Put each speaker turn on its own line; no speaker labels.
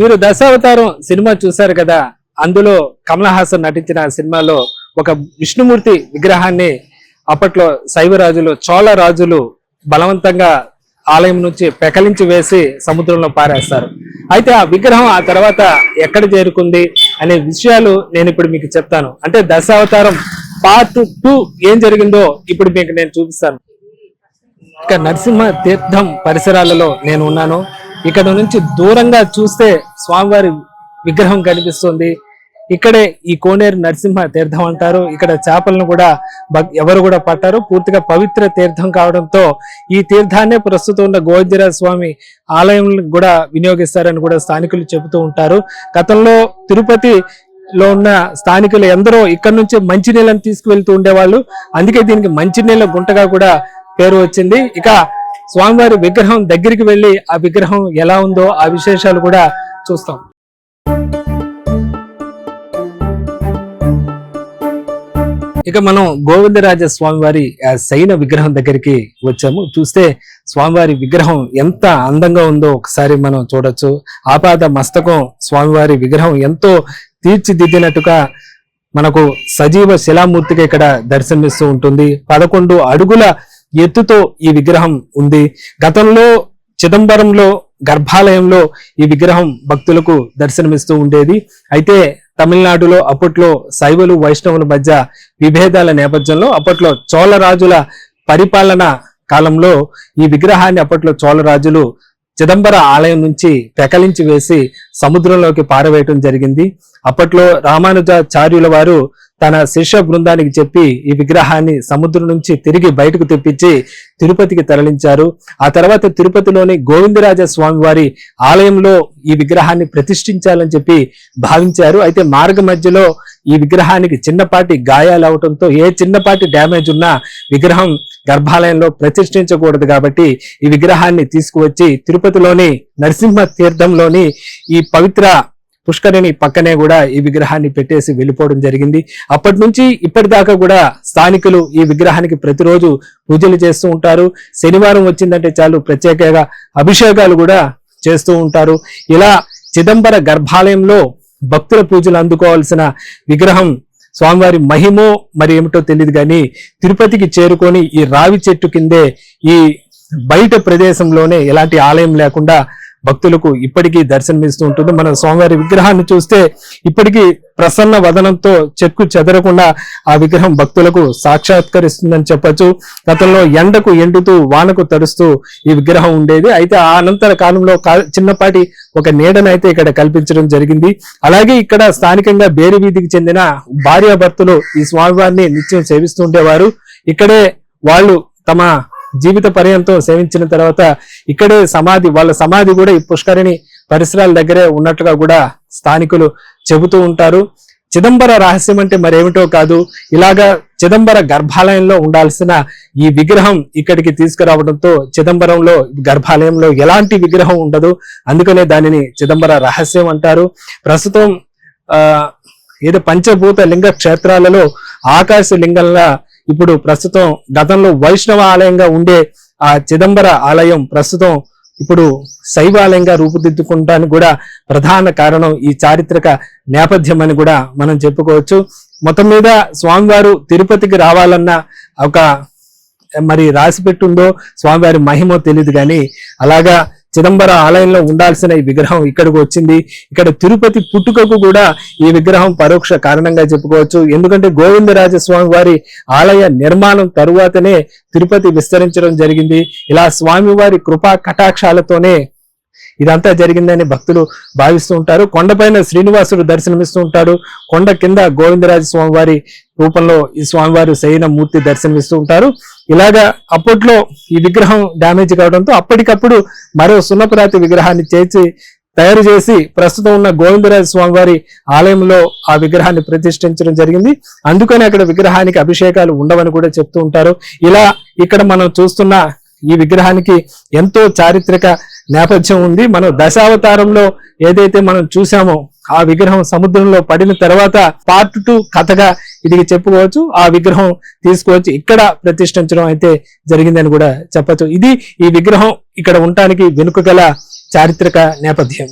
మీరు దశావతారం సినిమా చూశారు కదా అందులో కమల్ హాసన్ నటించిన సినిమాలో ఒక విష్ణుమూర్తి విగ్రహాన్ని అప్పట్లో శైవ రాజులు చోళ రాజులు బలవంతంగా ఆలయం నుంచి పెకలించి వేసి సముద్రంలో పారేస్తారు. అయితే ఆ విగ్రహం ఆ తర్వాత ఎక్కడ చేరుకుంది అనే విషయాలు నేను ఇప్పుడు మీకు చెప్తాను. అంటే దశావతారం పార్ట్ టూ ఏం జరిగిందో ఇప్పుడు మీకు నేను చూపిస్తాను. ఇక నరసింహ తీర్థం పరిసరాలలో నేను ఉన్నాను. ఇక్కడ నుంచి దూరంగా చూస్తే స్వామివారి విగ్రహం కనిపిస్తుంది. ఇక్కడే ఈ కోనేరు నరసింహ తీర్థం అంటారు. ఇక్కడ చేపలను కూడా ఎవరు కూడా పట్టారు. పూర్తిగా పవిత్ర తీర్థం కావడంతో ఈ తీర్థాన్నే ప్రస్తుతం ఉన్న గోవిందరాజ స్వామి ఆలయం కూడా వినియోగిస్తారని కూడా స్థానికులు చెబుతూ ఉంటారు. గతంలో తిరుపతి లో ఉన్న స్థానికులు ఎందరో ఇక్కడ నుంచి మంచినీళ్ళని తీసుకువెళ్తూ ఉండేవాళ్ళు. అందుకే దీనికి మంచినీళ్ళ గుంటగా కూడా పేరు వచ్చింది. ఇక స్వామివారి విగ్రహం దగ్గరికి వెళ్ళి ఆ విగ్రహం ఎలా ఉందో ఆ విశేషాలు కూడా చూస్తాం. ఇక మనం గోవిందరాజ స్వామివారి ఆ విగ్రహం దగ్గరికి వచ్చాము. చూస్తే స్వామివారి విగ్రహం ఎంత అందంగా ఉందో ఒకసారి మనం చూడొచ్చు. ఆపాద మస్తకం స్వామివారి విగ్రహం ఎంతో తీర్చిదిద్దినట్టుగా మనకు సజీవ శిలామూర్తిగా ఇక్కడ దర్శనమిస్తూ ఉంటుంది. పదకొండు అడుగుల ఎత్తుతో ఈ విగ్రహం ఉంది. గతంలో చిదంబరంలో గర్భాలయంలో ఈ విగ్రహం భక్తులకు దర్శనమిస్తూ ఉండేది. అయితే తమిళనాడులో అప్పట్లో శైవులు వైష్ణవుల మధ్య విభేదాల నేపథ్యంలో అప్పట్లో చోళరాజుల పరిపాలన కాలంలో ఈ విగ్రహాన్ని అప్పట్లో చోళరాజులు చిదంబర ఆలయం నుంచి పెకలించి వేసి సముద్రంలోకి పారవేయటం జరిగింది. అప్పట్లో రామానుజాచార్యుల వారు తన శిష్య బృందానికి చెప్పి ఈ విగ్రహాన్ని సముద్రం నుంచి తిరిగి బయటకు తెప్పించి తిరుపతికి తరలించారు. ఆ తర్వాత తిరుపతిలోని గోవిందరాజ స్వామి వారి ఆలయంలో ఈ విగ్రహాన్ని ప్రతిష్ఠించాలని చెప్పి భావించారు. అయితే మార్గ మధ్యలో ఈ విగ్రహానికి చిన్నపాటి గాయాలు అవటంతో ఏ చిన్నపాటి డ్యామేజ్ ఉన్నా విగ్రహం గర్భాలయంలో ప్రతిష్ఠించకూడదు కాబట్టి ఈ విగ్రహాన్ని తీసుకువచ్చి తిరుపతిలోని నరసింహ తీర్థంలోని ఈ పవిత్ర పుష్కరిణి పక్కనే కూడా ఈ విగ్రహాన్ని పెట్టేసి వెళ్ళిపోవడం జరిగింది. అప్పటి నుంచి ఇప్పటిదాకా కూడా స్థానికులు ఈ విగ్రహానికి ప్రతిరోజు పూజలు చేస్తూ ఉంటారు. శనివారం వచ్చిందంటే చాలు ప్రత్యేకంగా అభిషేకాలు కూడా చేస్తూ ఉంటారు. ఇలా చిదంబర గర్భాలయంలో భక్తుల పూజలు అందుకోవాల్సిన విగ్రహం స్వామివారి మహిమో మరి ఏమిటో తెలియదు కానీ తిరుపతికి చేరుకొని ఈ రావి చెట్టు కిందే ఈ బయట ప్రదేశంలోనే ఎలాంటి ఆలయం లేకుండా భక్తులకు ఇప్పటికీ దర్శనమిస్తూ ఉంటుంది. మన స్వామివారి విగ్రహాన్ని చూస్తే ఇప్పటికీ ప్రసన్న వదనంతో చెక్కు చెదరకుండా ఆ విగ్రహం భక్తులకు సాక్షాత్కరిస్తుందని చెప్పొచ్చు. గతంలో ఎండకు ఎండుతూ వానకు తడుస్తూ ఈ విగ్రహం ఉండేది. అయితే ఆ అనంతర కాలంలో చిన్నపాటి ఒక నీడనైతే ఇక్కడ కల్పించడం జరిగింది. అలాగే ఇక్కడ స్థానికంగా బేరి వీధికి చెందిన భార్యాభర్తలు ఈ స్వామివారిని నిత్యం సేవిస్తూ ఉండేవారు. ఇక్కడే వాళ్ళు తమ జీవిత పర్యంతం సేవించిన తర్వాత ఇక్కడే సమాధి వాళ్ళ సమాధి కూడా ఈ పుష్కరిణి పరిసరాల దగ్గరే ఉన్నట్లుగా కూడా స్థానికులు చెబుతూ ఉంటారు. చిదంబర రహస్యం అంటే మరేమిటో కాదు ఇలాగా చిదంబర గర్భాలయంలో ఉండాల్సిన ఈ విగ్రహం ఇక్కడికి తీసుకురావడంతో చిదంబరంలో గర్భాలయంలో ఎలాంటి విగ్రహం ఉండదు. అందుకనే దానిని చిదంబర రహస్యం అంటారు. ప్రస్తుతం ఆ ఏదో పంచభూత లింగ క్షేత్రాలలో ఆకాశ లింగంలా ఇప్పుడు ప్రస్తుతం గతంలో వైష్ణవ ఆలయంగా ఉండే ఆ చిదంబర ఆలయం ప్రస్తుతం ఇప్పుడు శైవాలయంగా రూపుదిద్దుకుంటానికి కూడా ప్రధాన కారణం ఈ చారిత్రక నేపథ్యం అని కూడా మనం చెప్పుకోవచ్చు. మొత్తం మీద స్వామివారు తిరుపతికి రావాలన్న ఒక మరి రాసి పెట్టుందో స్వామివారి మహిమో తెలియదు కానీ అలాగా చిదంబర ఆలయంలో ఉండాల్సిన ఈ విగ్రహం ఇక్కడికి వచ్చింది. ఇక్కడ తిరుపతి పుట్టుకకు కూడా ఈ విగ్రహం పరోక్ష కారణంగా చెప్పుకోవచ్చు. ఎందుకంటే గోవిందరాజ స్వామి వారి ఆలయ నిర్మాణం తరువాతనే తిరుపతి విస్తరించడం జరిగింది. ఇలా స్వామివారి కృపా కటాక్షాలతోనే ఇదంతా జరిగిందని భక్తులు భావిస్తూ ఉంటారు. కొండపైన శ్రీనివాసుడు దర్శనమిస్తూ ఉంటాడు. కొండ కింద గోవిందరాజ స్వామి వారి రూపంలో ఈ స్వామివారి శయన మూర్తి దర్శనమిస్తూ ఉంటారు. ఇలాగా అప్పట్లో ఈ విగ్రహం డ్యామేజ్ కావడంతో అప్పటికప్పుడు మరో సున్నపురాతి విగ్రహాన్ని చేర్చి తయారు చేసి ప్రస్తుతం ఉన్న గోవిందరాజ స్వామి వారి ఆలయంలో ఆ విగ్రహాన్ని ప్రతిష్ఠించడం జరిగింది. అందుకని అక్కడ విగ్రహానికి అభిషేకాలు ఉండవని కూడా చెప్తూ ఉంటారు. ఇలా ఇక్కడ మనం చూస్తున్న ఈ విగ్రహానికి ఎంతో చారిత్రక నేపథ్యం ఉంది మనం దశావతారంలో ఏదైతే మనం చూసామో ఆ విగ్రహం సముద్రంలో పడిన తర్వాత పార్ట్ టూ కథగా ఇది చెప్పుకోవచ్చు ఆ విగ్రహం తీసుకువచ్చి ఇక్కడ ప్రతిష్ఠించడం అయితే జరిగిందని కూడా చెప్పచ్చు. ఇది ఈ విగ్రహం ఇక్కడ ఉండటానికి వెనుక గల చారిత్రక నేపథ్యం.